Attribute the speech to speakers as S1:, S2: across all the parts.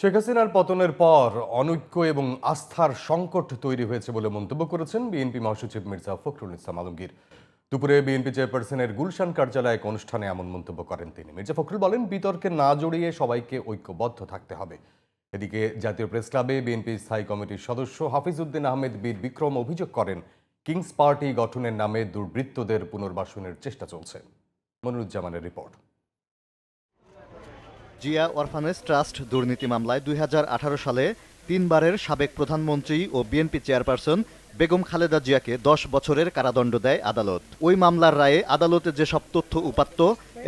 S1: শেখ হাসিনার পতনের পর অনৈক্য এবং আস্থার সংকট তৈরি হয়েছে বলে মন্তব্য করেছেন বিএনপি মহাসচিব মির্জা ফখরুল ইসলাম আলমগীর। দুপুরে বিএনপি চেয়ারপারসনের গুলশান কার্যালয়ে এক অনুষ্ঠানে এমন মন্তব্য করেন তিনি। মির্জা ফখরুল বলেন, বিতর্কে না জড়িয়ে সবাইকে ঐক্যবদ্ধ থাকতে হবে। এদিকে জাতীয় প্রেস ক্লাবে বিএনপি স্থায়ী কমিটির সদস্য হাফিজউদ্দিন আহমেদ বীর বিক্রম অভিযোগ করেন, কিংস পার্টি গঠনের নামে দুর্বৃত্তদের পুনর্বাসনের চেষ্টা চলছে। মনিরুজ্জামানের রিপোর্ট।
S2: জিয়া অরফানেজ ট্রাস্ট দুর্নীতি মামলায় দুই হাজার আঠারো সালে তিনবারের সাবেক প্রধানমন্ত্রী ও বিএনপি চেয়ারপারসন বেগম খালেদা জিয়াকে দশ বছরের কারাদণ্ড দেয় আদালত। ওই মামলার রায়ে আদালতে যেসব তথ্য উপাত্ত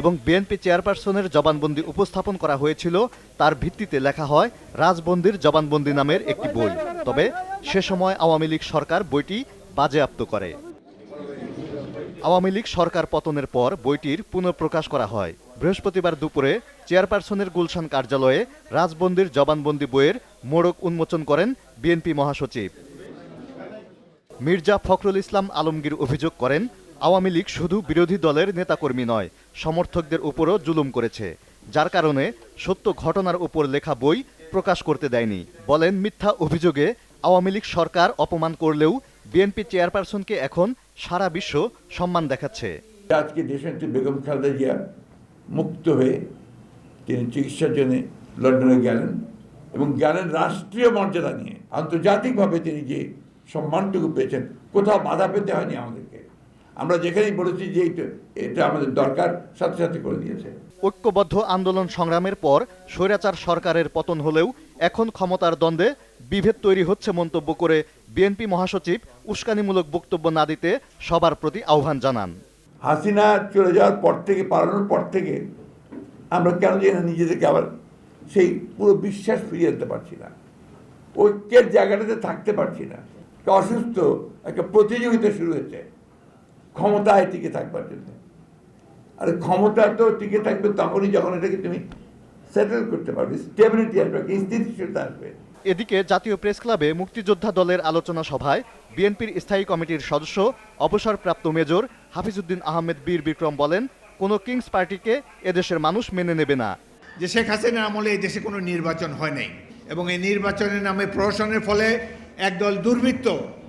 S2: এবং বিএনপি চেয়ারপারসনের জবানবন্দি উপস্থাপন করা হয়েছিল, তার ভিত্তিতে লেখা হয়, রাজবন্দির জবানবন্দি নামের একটি বই। তবে সে সময় আওয়ামী লীগ সরকার বইটি বাজেয়াপ্ত করে। আওয়ামী লীগ সরকার পতনের পর বইটির পুনঃপ্রকাশ করা হয়। বৃহস্পতিবার দুপুরে চেয়ারপারসনের গুলশান কার্যালয়ে রাজবন্দির জবানবন্দি বইয়ের মোড়ক উন্মোচন করেন বিএনপি মহাসচিব। মির্জা ফখরুল ইসলাম আলমগীর অভিযোগ করেন, আওয়ামী লীগ শুধু বিরোধী দলের নেতাকর্মী নয়, সমর্থকদের উপরও জুলুম করেছে, যার কারণে সত্য ঘটনার উপর লেখা বই প্রকাশ করতে দেয়নি। বলেন, মিথ্যা অভিযোগে আওয়ামী লীগ সরকার অপমান করলেও বিএনপি চেয়ারপারসনকে এখন সারা বিশ্ব সম্মান দেখাচ্ছে।
S3: আজকে দেশনেত্রী বেগম খালেদা জিয়া মুক্ত হয়ে তিনি চিকিৎসার জন্য লন্ডনে গেলেন এবং গেলেন রাষ্ট্রীয় মর্যাদা নিয়ে। আন্তর্জাতিকভাবে তিনি যে সম্মানটুকু পেয়েছেন, কোথাও বাধা পেতে হয়নি আমাদেরকে। আমরা যেখানেই বলেছি যে এটা আমাদের দরকার, সাথে সাথে করে দিয়েছে।
S2: ঐক্যবদ্ধ আন্দোলন সংগ্রামের পর স্বৈরাচার সরকারের পতন হলেও এখন ক্ষমতার দ্বন্দ্বে বিভেদ তৈরি হচ্ছে মন্তব্য করে বিএনপি মহাসচিব উস্কানিমূলক বক্তব্য না দিতে সবার প্রতি আহ্বান জানান।
S3: হাসিনা চলে যাওয়ার পর থেকে, পালানোর পর থেকে আমরা কেন জানি নিজেদেরকে আবার সেই পুরো বিশ্বাস ফিরিয়ে আনতে পারছি না। ঐক্যের জায়গাটাতে থাকতে পারছি না। অসুস্থ একটা প্রতিযোগিতা শুরু হয়েছে। ক্ষমতায় টিকে থাকবার জন্য। আর ক্ষমতা তো টিকে থাকবে তখনই যখন এটাকে তুমি সেটেল করতে পারবে। স্টেবিলিটি আসবে ইনস্টিটিউশনটা আসবে।
S2: এদিকে জাতীয় প্রেস ক্লাবে মুক্তিযোদ্ধা দলের আলোচনা সভায় বিএনপির স্থায়ী কমিটির সদস্য, অবসরপ্রাপ্ত মেজর হাফিজউদ্দিন আহমেদ বীর বিক্রম বলেন, কোনো কিংস পার্টিকে এদেশের মানুষ মেনে নেবে না।
S4: যে শেখ হাসিনার আমলে এই দেশে কোনো নির্বাচন হয় নাই এবং এই নির্বাচনের নামে প্রহসনের ফলে একদল দুর্বৃত্ত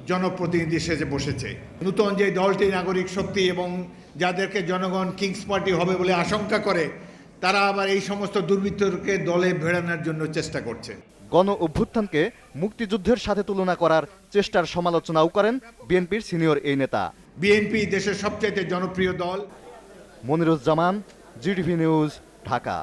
S4: জনপ্রতিনিধি সেজে বসেছে। নূতন যে দলটি নাগরিক শক্তি এবং যাদেরকে জনগণ কিংস পার্টি হবে বলে আশঙ্কা করে, তারা আবার এই সমস্ত দুর্বৃত্তকে দলে ভেড়ানোর জন্য চেষ্টা করছে।
S2: গণ অভ্যুত্থানকে মুক্তিযুদ্ধের সাথে তুলনা করার চেষ্টার সমালোচনাও করেন বিএনপির সিনিয়র এই নেতা।
S4: বিএনপি দেশের সবচেয়ে জনপ্রিয় দল।
S2: Moniruzzaman GTV news Dhaka.